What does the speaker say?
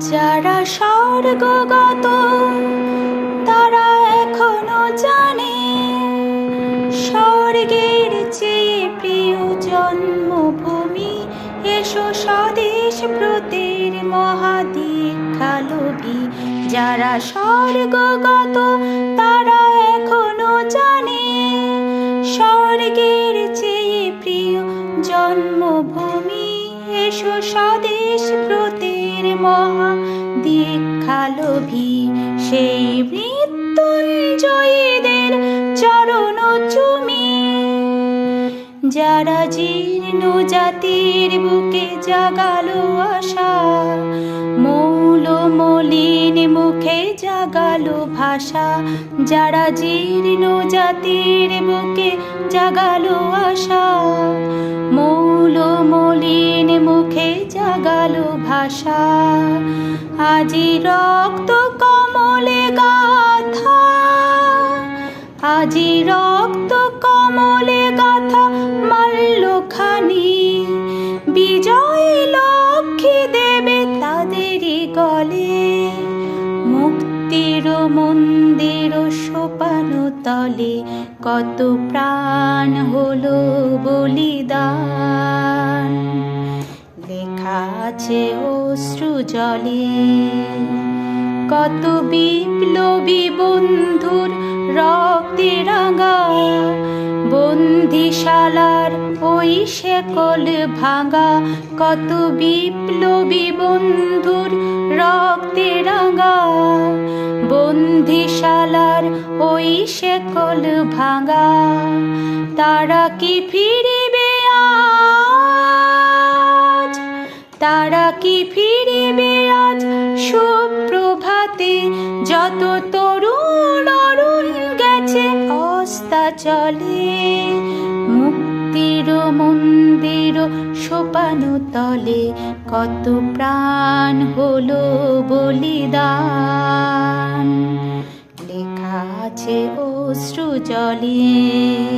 যারা স্বর্গগত, তারা এখনও জানে স্বর্গের চেয়ে প্রিয় জন্মভূমি। এসো স্বদেশ ব্রতের মহাদীক্ষালোভী। যারা স্বর্গগত, তারা এখনও জানে স্বর্গের চেয়ে প্রিয় জন্মভূমি। এসো স্বদেশ ব্রতের মহা দীক্ষালোভী সেই মৃত্যুঞ্জয়ীদের চরণ চুমি। যারা জীর্ণ জাতির বুকে জাগালো আশা, মৌল মলিন মুখে জাগালো ভাষা। যারা জীর্ণ জাতির বুকে জাগালো আশা, মৌল মলিন মুখে জাগালো ভাষা। আজি রক্ত কমলে গাথা। আজি রক্ত কমলে গাথা মাল্যখানি বিজয় লক্ষ্মী দেবে তাদেরই গলে। মুক্তির মন্দির সোপান তলে কত প্রাণ হলো বলিদান। আছে অশ্রু জলে। কত বিপ্লবী বন্ধুর রক্তে রাঙা। বন্দিশালার ওই শেকল ভাঙা। কত বিপ্লবী বন্ধুর রক্তে রাঙা। বন্দিশালার ওই শেকল ভাঙা। তারা কি ফিরিবে কি ফিরিবে আজ সুপ্রভাতে। যত তরুণ অরুণ গেছে, অস্তা চলে। মুক্তির মন্দির সোপান তলে, কত প্রাণ হলো বলিদান। লেখা আছে অশ্রু জলে।